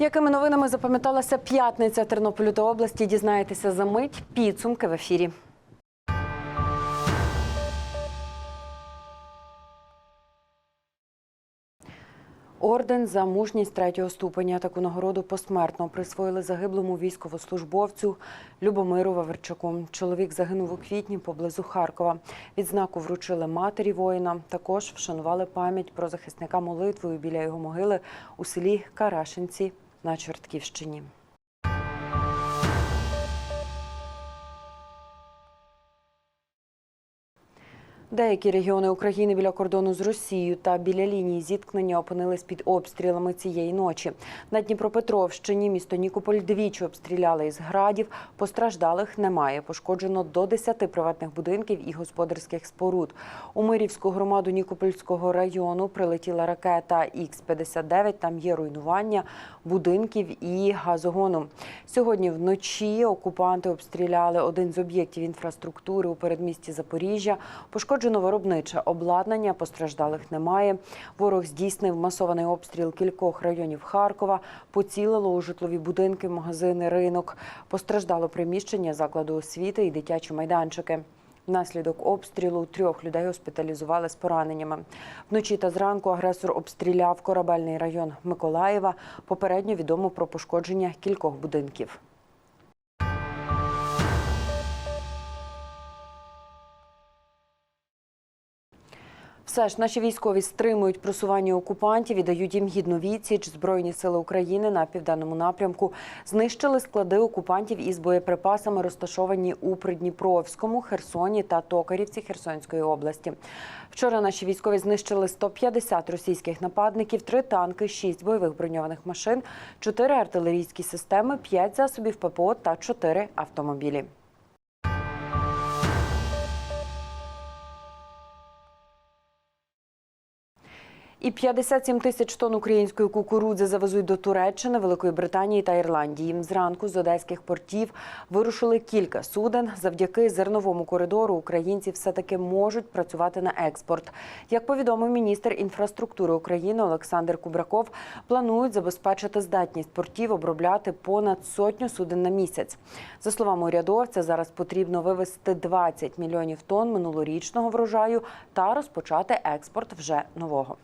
Якими новинами запам'яталася п'ятниця Тернополю та області? Дізнаєтеся за мить. Підсумки в ефірі. Орден за мужність третього ступеня таку нагороду посмертно присвоїли загиблому військовослужбовцю Любомиру Ваверчаку. Чоловік загинув у квітні поблизу Харкова. Відзнаку вручили матері воїна. Також вшанували пам'ять про захисника молитвою біля його могили у селі Карашинці на Чортківщині. Деякі регіони України біля кордону з Росією та біля лінії зіткнення опинились під обстрілами цієї ночі. На Дніпропетровщині місто Нікополь двічі обстріляли із градів. Постраждалих немає. Пошкоджено до 10 приватних будинків і господарських споруд. У Мирівську громаду Нікопольського району прилетіла ракета Х-59. Там є руйнування будинків і газогону. Сьогодні вночі окупанти обстріляли один з об'єктів інфраструктури у передмісті Запоріжжя. Пошкоджено виробниче обладнання, постраждалих немає. Ворог здійснив масований обстріл кількох районів Харкова, поцілило у житлові будинки, магазини, ринок. Постраждало приміщення закладу освіти і дитячі майданчики. Внаслідок обстрілу трьох людей госпіталізували з пораненнями. Вночі та зранку агресор обстріляв корабельний район Миколаєва. Попередньо відомо про пошкодження кількох будинків. Все ж наші військові стримують просування окупантів і дають їм гідну відсіч. Збройні сили України на південному напрямку знищили склади окупантів із боєприпасами, розташовані у Придніпровському, Херсоні та Токарівці Херсонської області. Вчора наші військові знищили 150 російських нападників, три танки, шість бойових броньованих машин, чотири артилерійські системи, п'ять засобів ППО та чотири автомобілі. І 57 тисяч тонн української кукурудзи завезуть до Туреччини, Великої Британії та Ірландії. Зранку з одеських портів вирушили кілька суден. Завдяки зерновому коридору українці все таки можуть працювати на експорт. Як повідомив міністр інфраструктури України Олександр Кубраков, планують забезпечити здатність портів обробляти понад сотню суден на місяць. За словами урядовця, зараз потрібно вивезти 20 мільйонів тонн минулорічного врожаю та розпочати експорт вже нового.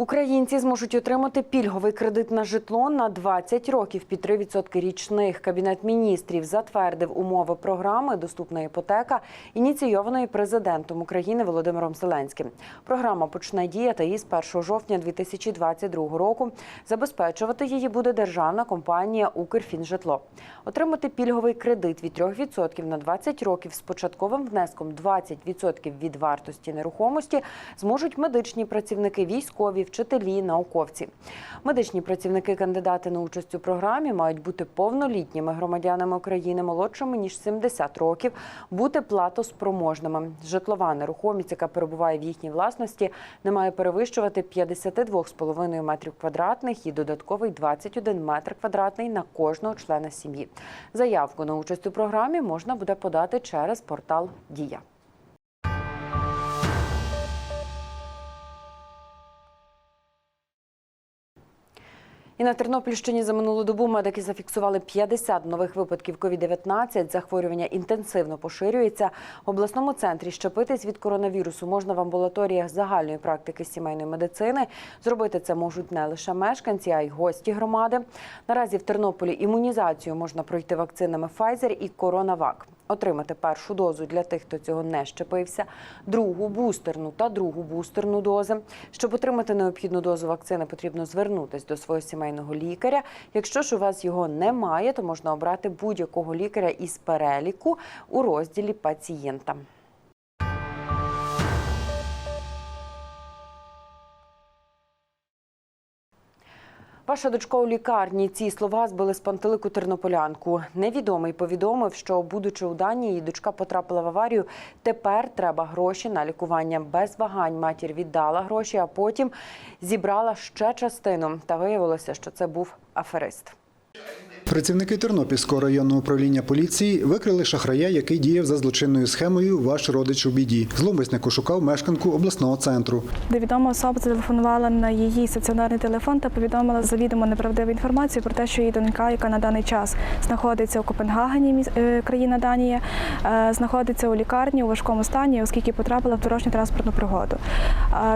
Українці зможуть отримати пільговий кредит на житло на 20 років під 3% річних. Кабінет міністрів затвердив умови програми Доступна іпотека, ініційованої президентом України Володимиром Зеленським. Програма почне діяти із 1 жовтня 2022 року. Забезпечувати її буде державна компанія Укрфінжитло. Отримати пільговий кредит від 3% на 20 років з початковим внеском 20% від вартості нерухомості зможуть медичні працівники, військові, вчителі, науковці. Медичні працівники, кандидати на участь у програмі, мають бути повнолітніми громадянами України молодшими ніж 70 років, бути платоспроможними. Житлова нерухомість, яка перебуває в їхній власності, не має перевищувати 52,5 метрів квадратних і додатковий 21 метр квадратний на кожного члена сім'ї. Заявку на участь у програмі можна буде подати через портал Дія. І на Тернопільщині за минулу добу медики зафіксували 50 нових випадків COVID-19. Захворювання інтенсивно поширюється. В обласному центрі щепитись від коронавірусу можна в амбулаторіях загальної практики сімейної медицини. Зробити це можуть не лише мешканці, а й гості громади. Наразі в Тернополі імунізацію можна пройти вакцинами Pfizer і CoronaVac. Отримати першу дозу для тих, хто цього не щепився, другу бустерну та другу бустерну дози. Щоб отримати необхідну дозу вакцини, потрібно звернутися до свого сімейного лікаря. Якщо ж у вас його немає, то можна обрати будь-якого лікаря із переліку у розділі пацієнта. Ваша дочка у лікарні. Ці слова збили з пантелику тернополянку. Невідомий повідомив, що, будучи у Данії, її дочка потрапила в аварію. Тепер треба гроші на лікування. Без вагань матір віддала гроші, а потім зібрала ще частину. Та виявилося, що це був аферист. Працівники Тернопільського районного управління поліції викрили шахрая, який діяв за злочинною схемою Ваш родич у біді. Зловмисник ошукав мешканку обласного центру. Невідома особа зателефонувала на її стаціонарний телефон та повідомила завідомо неправдиву інформацію про те, що її донька, яка на даний час знаходиться у Копенгагені, е, країна Данія, е, знаходиться у лікарні у важкому стані, оскільки потрапила в дорожню транспортну пригоду.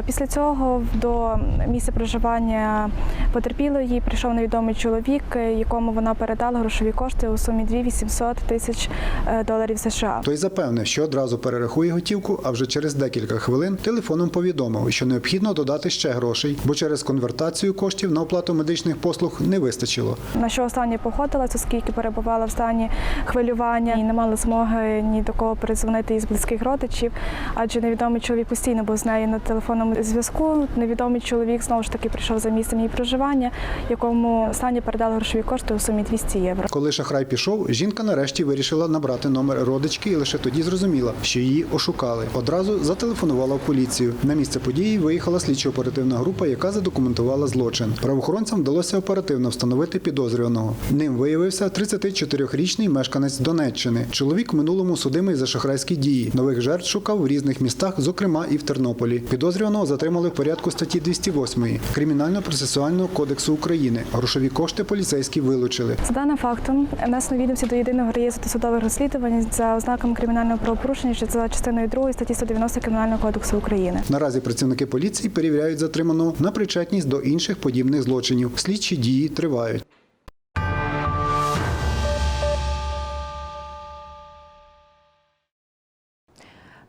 Після цього до місця проживання потерпілої прийшов невідомий чоловік, якому вона передала грошові кошти у сумі 2800 тисяч е, доларів США. Той запевнив, що одразу перерахує готівку, а вже через декілька хвилин телефоном повідомив, що необхідно додати ще грошей, бо через конвертацію коштів на оплату медичних послуг не вистачило. На що останнє походилась, оскільки перебувала в стані хвилювання і не мала змоги ні до кого перезвонити із близьких родичів, адже невідомий чоловік постійно був з нею на телефонному зв'язку. Невідомий чоловік знову ж таки прийшов за місцем її проживання, якому останнє передали грошові кошти у сумі 200 євро. Коли шахрай пішов, жінка нарешті вирішила набрати номер родички і лише тоді зрозуміла, що її ошукали. Одразу зателефонувала в поліцію. На місце події виїхала слідчо-оперативна група, яка задокументувала злочин. Правоохоронцям вдалося оперативно встановити підозрюваного. Ним виявився 34-річний мешканець Донеччини. Чоловік в минулому судимий за шахрайські дії. Нових жертв шукав в різних містах, зокрема і в Тернополі. Підозрюваного затримали в порядку статті 208 Кримінально-процесуального кодексу України. Грошові кошти поліцейські вилучили. За даним фактом, внесено відомості до єдиного реєстру судових розслідувань за ознаками кримінального правопорушення що за частиною 2 статті 190 Кримінального кодексу України. Наразі працівники поліції перевіряють затриманого на причетність до інших подібних злочинів. Слідчі дії тривають.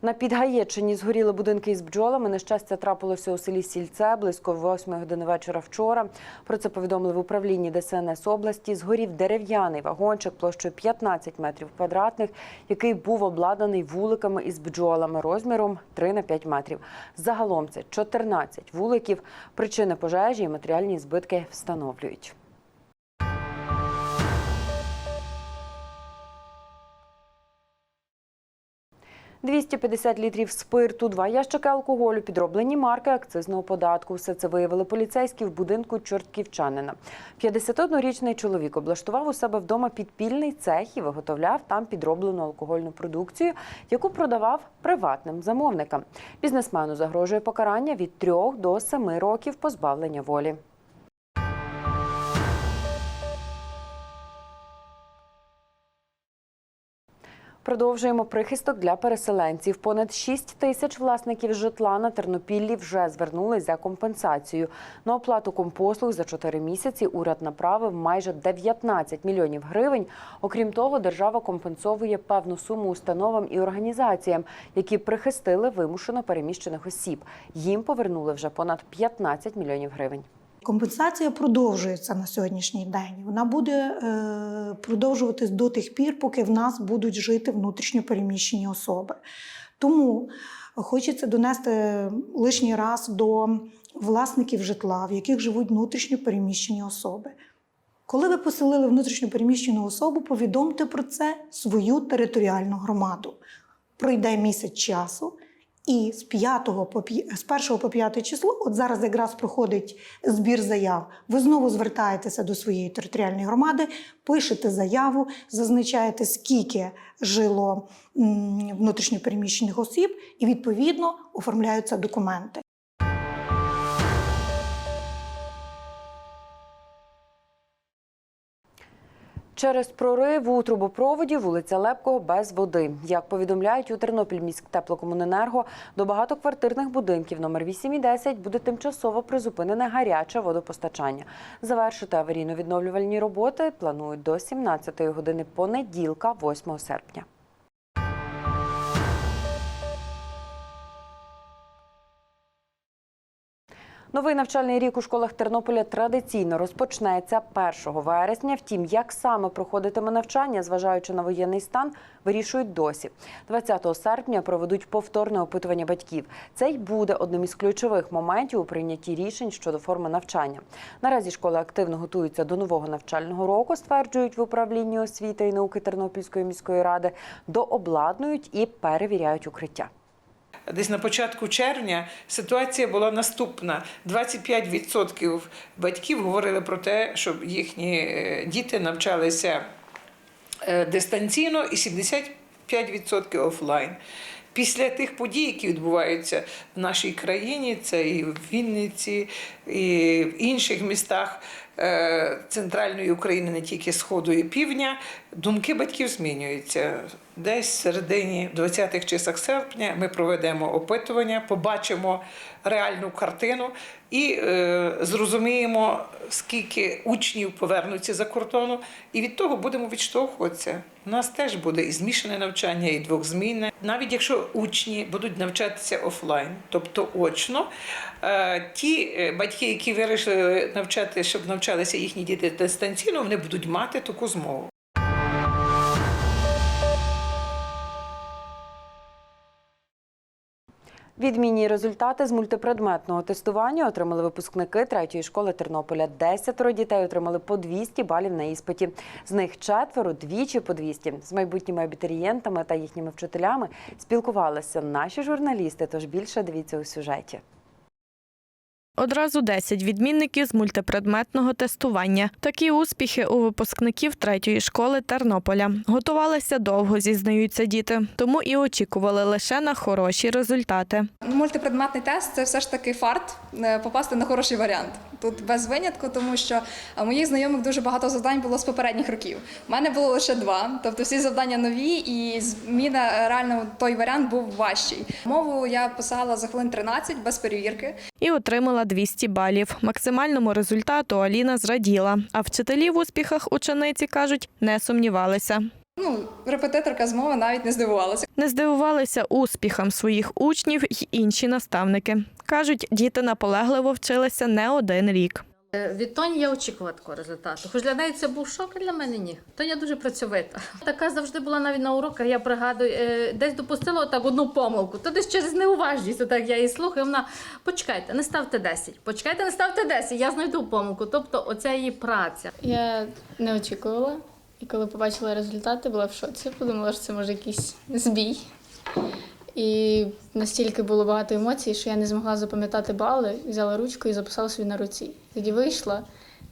На Підгаєччині згоріли будинки із бджолами. Нещастя трапилося у селі Сільце близько 8 години вечора вчора. Про це повідомили в управлінні ДСНС області. Згорів дерев'яний вагончик площею 15 метрів квадратних, який був обладнаний вуликами із бджолами розміром 3 на 5 метрів. Загалом це 14 вуликів. Причини пожежі і матеріальні збитки встановлюють. – 250 літрів спирту, два ящики алкоголю, підроблені марки акцизного податку. Все це виявили поліцейські в будинку чортківчанина. 51-річний чоловік облаштував у себе вдома підпільний цех і виготовляв там підроблену алкогольну продукцію, яку продавав приватним замовникам. Бізнесмену загрожує покарання від 3 до 7 років позбавлення волі. Продовжуємо прихисток для переселенців. Понад 6 тисяч власників житла на Тернопіллі вже звернулись за компенсацією. На оплату компослуг за 4 місяці уряд направив майже 19 мільйонів гривень. Окрім того, держава компенсовує певну суму установам і організаціям, які прихистили вимушено переміщених осіб. Їм повернули вже понад 15 мільйонів гривень. Компенсація продовжується на сьогоднішній день. Вона буде е, продовжуватись до тих пір, поки в нас будуть жити внутрішньо переміщені особи. Тому хочеться донести лишній раз до власників житла, в яких живуть внутрішньо переміщені особи. Коли ви поселили внутрішньо переміщену особу, повідомте про це свою територіальну громаду. Пройде місяць часу, і з 5 по з 1 по 5 число, от зараз якраз проходить збір заяв. Ви знову звертаєтеся до своєї територіальної громади, пишете заяву, зазначаєте, скільки жило внутрішньопереміщених осіб, і відповідно оформляються документи. Через прорив у трубопроводі вулиця Лепкого без води. Як повідомляють у Тернопіль теплокомуненерго, до багатоквартирних будинків номер 8 і 10 буде тимчасово призупинене гаряче водопостачання. Завершити аварійно-відновлювальні роботи планують до 17 години понеділка, 8 серпня. Новий навчальний рік у школах Тернополя традиційно розпочнеться 1 вересня. Втім, як саме проходитиме навчання, зважаючи на воєнний стан, вирішують досі. 20 серпня проведуть повторне опитування батьків. Це й буде одним із ключових моментів у прийнятті рішень щодо форми навчання. Наразі школи активно готуються до нового навчального року, стверджують в управлінні освіти і науки Тернопільської міської ради, дообладнують і перевіряють укриття. Десь на початку червня ситуація була наступна: 25% батьків говорили про те, щоб їхні е, діти навчалися е, дистанційно, і 75% офлайн. Після тих подій, які відбуваються в нашій країні, це і в Вінниці, і в інших містах е, центральної України, не тільки Сходу і Півдня, думки батьків змінюються. Десь в середині 20-х числах серпня ми проведемо опитування, побачимо реальну картину і е, зрозуміємо, скільки учнів повернуться за кордону, і від того будемо відштовхуватися. У нас теж буде і змішане навчання, і двохзмінне. Навіть якщо учні будуть навчатися офлайн, тобто очно, е, ті е, батьки, які вирішили навчати, щоб навчалися їхні діти дистанційно, вони будуть мати таку змогу. Відмінні результати з мультипредметного тестування отримали випускники третьої школи Тернополя. Десятеро дітей отримали по 200 балів на іспиті. З них четверо двічі по 200. З майбутніми абітурієнтами та їхніми вчителями спілкувалися наші журналісти. Тож більше дивіться у сюжеті. Одразу 10 відмінників з мультипредметного тестування. Такі успіхи у випускників третьої школи Тернополя. Готувалися довго, зізнаються діти, тому і очікували лише на хороші результати. Мультипредметний тест це все ж таки фарт е, попасти на хороший варіант. Тут без винятку, тому що е, моїх знайомих дуже багато завдань було з попередніх років. У мене було лише два, тобто всі завдання нові, і зміна е, реально той варіант був важчий. Мову я писала за хвилин 13 без перевірки. І отримала 200 балів. Максимальному результату Аліна зраділа. А вчителі в успіхах учениці кажуть, не сумнівалися. Ну, репетиторка з мови навіть не здивувалася. Не здивувалися успіхам своїх учнів й інші наставники. Кажуть, діти наполегливо вчилися не один рік. Е, Від Тоні я очікувала такого результату. Хоч для неї це був шок, а для мене ні. Тоня дуже працьовита. Така завжди була навіть на уроках. Я пригадую, е, десь допустила так одну помилку. То десь через неуважність. Отак я її слухаю. Вона почекайте, не ставте 10. Почекайте, не ставте 10, я знайду помилку. Тобто, оця її праця. Я не очікувала. І коли побачила результати, була в шоці. Подумала, що це може якийсь збій. І настільки було багато емоцій, що я не змогла запам'ятати бали, взяла ручку і записала собі на руці. Тоді вийшла,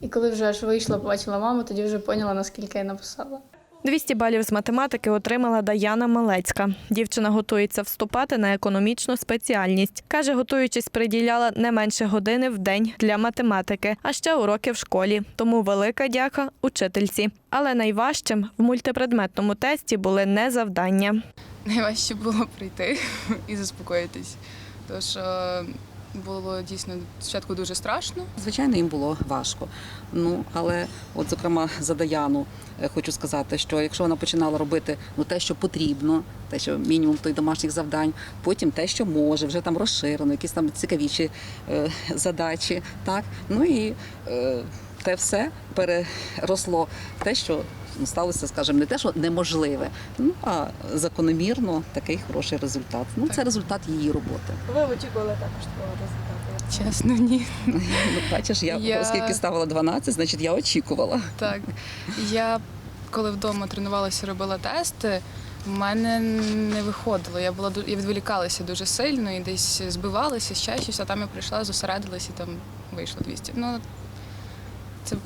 і коли вже аж вийшла, побачила маму, тоді вже поняла, наскільки я написала. 200 балів з математики отримала Даяна Малецька. Дівчина готується вступати на економічну спеціальність. Каже, готуючись, приділяла не менше години в день для математики, а ще уроки в школі. Тому велика дяка учительці. Але найважчим в мультипредметному тесті були не завдання. Найважче було прийти і заспокоїтись. Що було дійсно спочатку дуже страшно. Звичайно, їм було важко. Ну але, от, зокрема, за Даяну е, хочу сказати, що якщо вона починала робити ну те, що потрібно, те, що мінімум той домашніх завдань, потім те, що може, вже там розширено, якісь там цікавіші е, задачі, так ну і е, те все переросло в те, що. Сталося, скажімо, не те, що неможливе, ну а закономірно такий хороший результат. Ну це результат її роботи. Ви очікували також такого результату? Чесно, ні. Ну, бачиш, я, Я- оскільки ставила 12, значить я очікувала. Так. Я коли вдома тренувалася, робила тести, в мене не виходило. Я була я відволікалася дуже сильно і десь збивалася, ще щось, а там я прийшла, зосередилася і там вийшло 200. Ну, це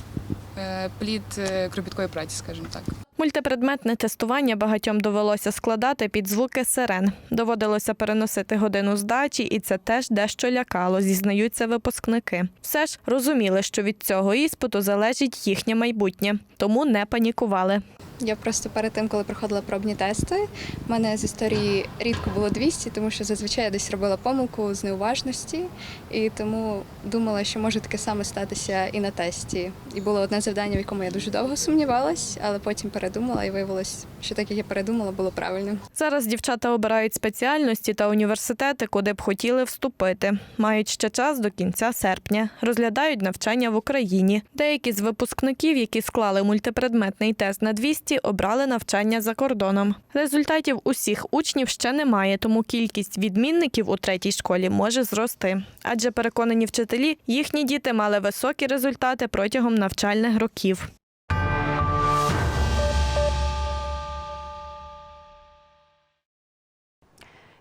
е, плід е, кропіткої праці, скажімо так. Мультипредметне тестування багатьом довелося складати під звуки сирен. Доводилося переносити годину здачі, і це теж дещо лякало, зізнаються випускники. Все ж розуміли, що від цього іспиту залежить їхнє майбутнє, тому не панікували. Я просто перед тим, коли проходила пробні тести, в мене з історії рідко було 200, тому що зазвичай я десь робила помилку з неуважності, і тому думала, що може таке саме статися і на тесті. І було одне завдання, в якому я дуже довго сумнівалась, але потім передумала і виявилось, що так як я передумала, було правильним. Зараз дівчата обирають спеціальності та університети, куди б хотіли вступити. Мають ще час до кінця серпня. Розглядають навчання в Україні. Деякі з випускників, які склали мультипредметний тест на 200, обрали навчання за кордоном. Результатів усіх учнів ще немає, тому кількість відмінників у третій школі може зрости. Адже переконані вчителі, їхні діти мали високі результати протягом навчальних років.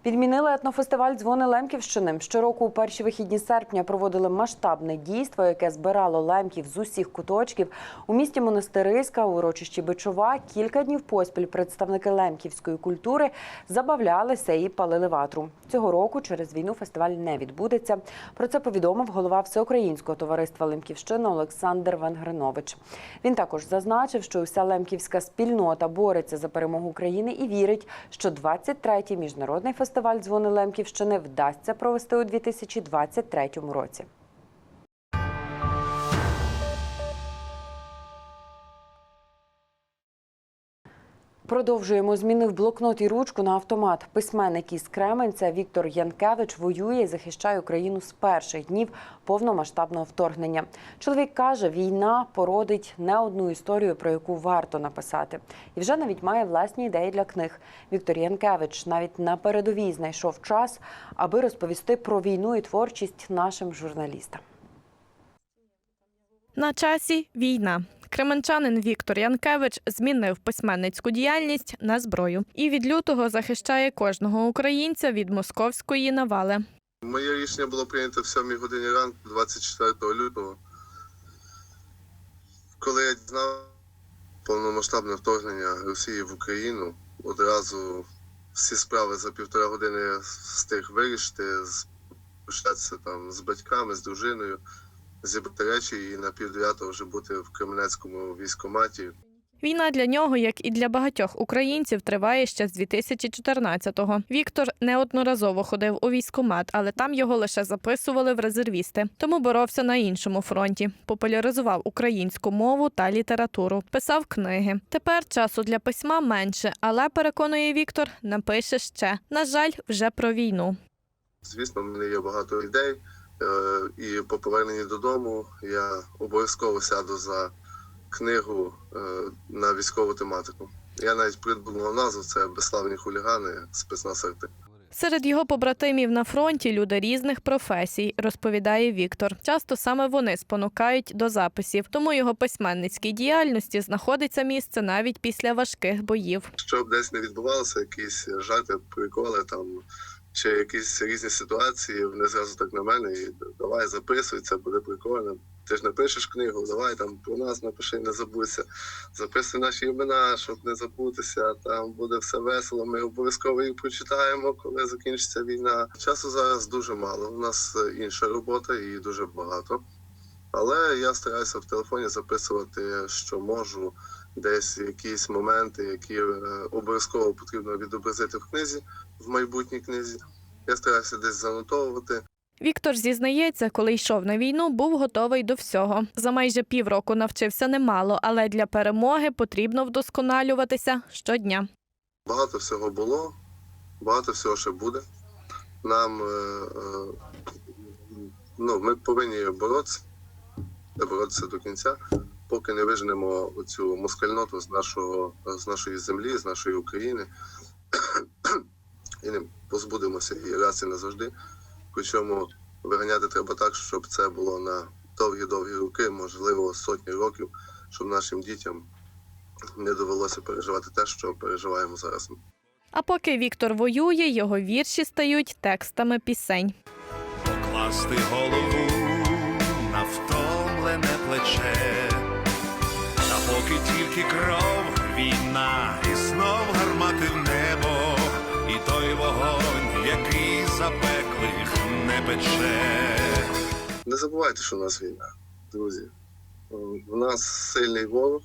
Відмінили етнофестиваль Дзвони Лемківщини. Щороку у перші вихідні серпня проводили масштабне дійство, яке збирало лемків з усіх куточків. У місті Монастириська, урочищі Бичова, кілька днів поспіль представники лемківської культури забавлялися і палили ватру. Цього року через війну фестиваль не відбудеться. Про це повідомив голова Всеукраїнського товариства Лемківщина Олександр Венгринович. Він також зазначив, що уся лемківська спільнота бореться за перемогу України і вірить, що 23-й міжнародний фестиваль Дзвони Лемківщини вдасться провести у 2023 році. Продовжуємо. Змінив блокнот і ручку на автомат. Письменник із Кременця Віктор Янкевич воює і захищає Україну з перших днів повномасштабного вторгнення. Чоловік каже, війна породить не одну історію, про яку варто написати, і вже навіть має власні ідеї для книг. Віктор Янкевич навіть на передовій знайшов час, аби розповісти про війну і творчість нашим журналістам. На часі війна. Кременчанин Віктор Янкевич змінив письменницьку діяльність на зброю і від лютого захищає кожного українця від московської навали. Моє рішення було прийнято в 7 годині ранку, 24 лютого. Коли я дізнав повномасштабне вторгнення Росії в Україну, одразу всі справи за півтора години встиг вирішити, з- там з батьками, з дружиною, зібрати речі і на півдев'ятого вже бути в Кременецькому військкоматі. Війна для нього, як і для багатьох українців, триває ще з 2014-го. Віктор неодноразово ходив у військкомат, але там його лише записували в резервісти. Тому боровся на іншому фронті. Популяризував українську мову та літературу, писав книги. Тепер часу для письма менше, але переконує Віктор, напише ще. На жаль, вже про війну. Звісно, в мене є багато ідей, е, і по поверненні додому я обов'язково сяду за книгу е, на військову тематику. Я навіть придумав назву це безславні хулігани спецназ РТ. Серед його побратимів на фронті люди різних професій, розповідає Віктор. Часто саме вони спонукають до записів, тому його письменницькій діяльності знаходиться місце навіть після важких боїв. Щоб десь не відбувалося, якісь жарти, приколи там. Чи якісь різні ситуації, вони зразу так на мене і давай записуй, це буде прикольно. Ти ж напишеш книгу, давай там про нас напиши, не забудься. Записуй наші імена, щоб не забутися. Там буде все весело. Ми обов'язково їх прочитаємо, коли закінчиться війна. Часу зараз дуже мало. У нас інша робота і дуже багато. Але я стараюся в телефоні записувати, що можу, десь якісь моменти, які е, обов'язково потрібно відобразити в книзі, в майбутній книзі. Я стараюся десь занотовувати. Віктор зізнається, коли йшов на війну, був готовий до всього. За майже півроку навчився немало, але для перемоги потрібно вдосконалюватися щодня. Багато всього було, багато всього ще буде. Нам е, е, ну, ми повинні боротися, боротися до кінця, поки не виженемо цю москальноту з нашого з нашої землі, з нашої України і не позбудемося її раз і назавжди. Причому виганяти треба так, щоб це було на довгі-довгі роки, можливо, сотні років, щоб нашим дітям не довелося переживати те, що переживаємо зараз. А поки Віктор воює, його вірші стають текстами пісень. покласти голову на втомлене плече, поки тільки кров, війна, і знов гармати в небо, і той вогонь, який запеклих не пече. Не забувайте, що у нас війна, друзі. В нас сильний ворог,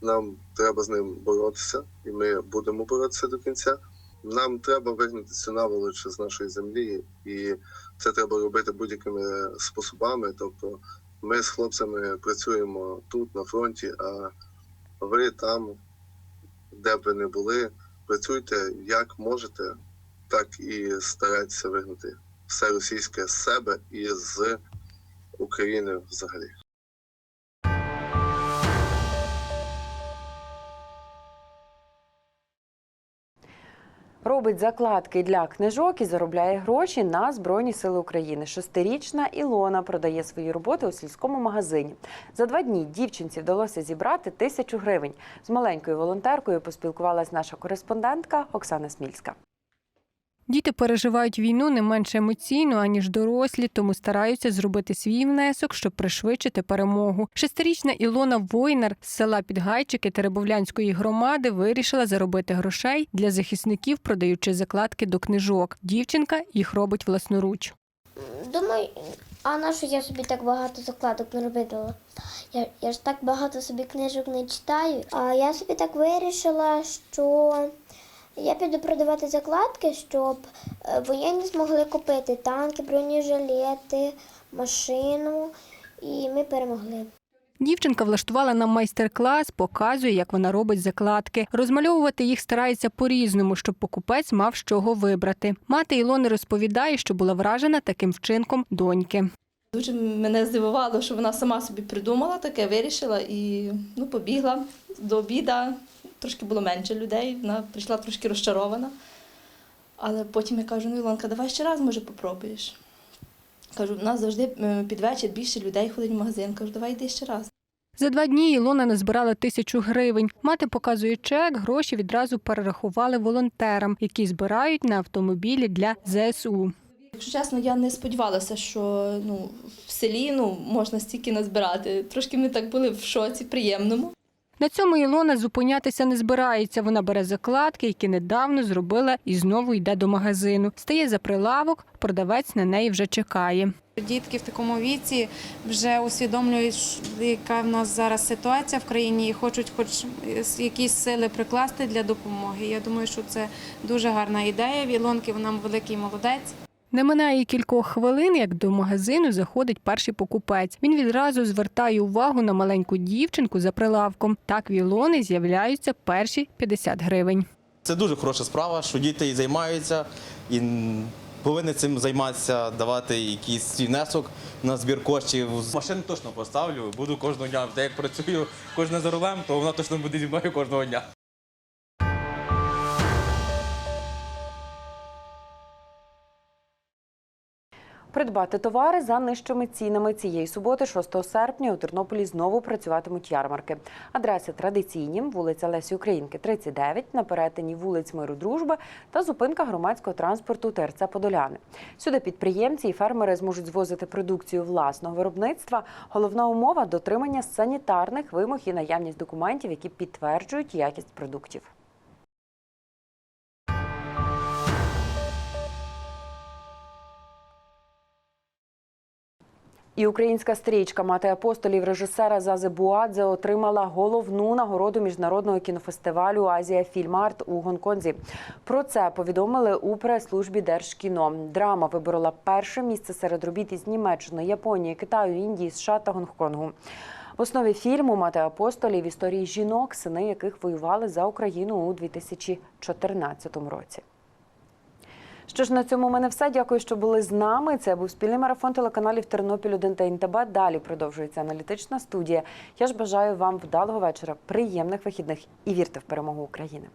нам треба з ним боротися, і ми будемо боротися до кінця. Нам треба вигнати цю наволоч з нашої землі, і це треба робити будь-якими способами. Тобто, ми з хлопцями працюємо тут, на фронті, а ви там, де б ви не були, працюйте як можете, так і старайтеся вигнати все російське з себе і з України взагалі. Робить закладки для книжок і заробляє гроші на Збройні Сили України. Шестирічна Ілона продає свої роботи у сільському магазині. За два дні дівчинці вдалося зібрати тисячу гривень. З маленькою волонтеркою поспілкувалась наша кореспондентка Оксана Смільська. Діти переживають війну не менш емоційно, аніж дорослі, тому стараються зробити свій внесок, щоб пришвидшити перемогу. Шестирічна Ілона Войнер з села Підгайчики Теребовлянської громади вирішила заробити грошей для захисників, продаючи закладки до книжок. Дівчинка їх робить власноруч. Думаю, а на що я собі так багато закладок не робила? Я, я ж так багато собі книжок не читаю. А я собі так вирішила, що я піду продавати закладки, щоб е, воєнні змогли купити танки, бронежилети, машину, і ми перемогли. Дівчинка влаштувала нам майстер-клас, показує, як вона робить закладки. Розмальовувати їх старається по-різному, щоб покупець мав з чого вибрати. Мати Ілони розповідає, що була вражена таким вчинком доньки. Дуже мене здивувало, що вона сама собі придумала таке, вирішила і ну, побігла до обіда. Трошки було менше людей, вона прийшла трошки розчарована. Але потім я кажу, ну Ілонка, давай ще раз, може, попробуєш. Кажу, у нас завжди е, під вечір більше людей ходить в магазин. Кажу, давай йди ще раз. За два дні Ілона назбирала тисячу гривень. Мати показує чек, гроші відразу перерахували волонтерам, які збирають на автомобілі для ЗСУ. Якщо чесно, я не сподівалася, що ну, в селі ну, можна стільки назбирати. Трошки ми так були в шоці, приємному. На цьому Ілона зупинятися не збирається. Вона бере закладки, які недавно зробила, і знову йде до магазину. Стає за прилавок, продавець на неї вже чекає. Дітки в такому віці вже усвідомлюють, яка в нас зараз ситуація в країні, і хочуть хоч якісь сили прикласти для допомоги. Я думаю, що це дуже гарна ідея. В Ілонки вона великий молодець. Не минає кількох хвилин, як до магазину заходить перший покупець. Він відразу звертає увагу на маленьку дівчинку за прилавком. Так в Ілони з'являються перші 50 гривень. Це дуже хороша справа, що діти і займаються і повинні цим займатися, давати якийсь внесок на збір коштів. Машину точно поставлю, буду кожного дня. Та як працюю кожне за рулем, то вона точно буде зі мною кожного дня. Придбати товари за нижчими цінами цієї суботи, 6 серпня, у Тернополі знову працюватимуть ярмарки. Адреси традиційні: вулиця Лесі Українки, 39, на перетині вулиць Миру Дружби та зупинка громадського транспорту ТРЦ Подоляни. Сюди підприємці і фермери зможуть звозити продукцію власного виробництва. Головна умова дотримання санітарних вимог і наявність документів, які підтверджують якість продуктів. І українська стрічка Мати апостолів режисера Зази Буадзе отримала головну нагороду міжнародного кінофестивалю Азія Фільмарт у Гонконзі. Про це повідомили у прес-службі Держкіно. Драма виборола перше місце серед робіт із Німеччини, Японії, Китаю, Індії, США та Гонконгу. В основі фільму Мати апостолів історії жінок, сини яких воювали за Україну у 2014 році. Що ж на цьому у мене все. Дякую, що були з нами. Це був спільний марафон телеканалів Тернопіль 1 та НТБ. Далі продовжується аналітична студія. Я ж бажаю вам вдалого вечора, приємних вихідних і вірте в перемогу України.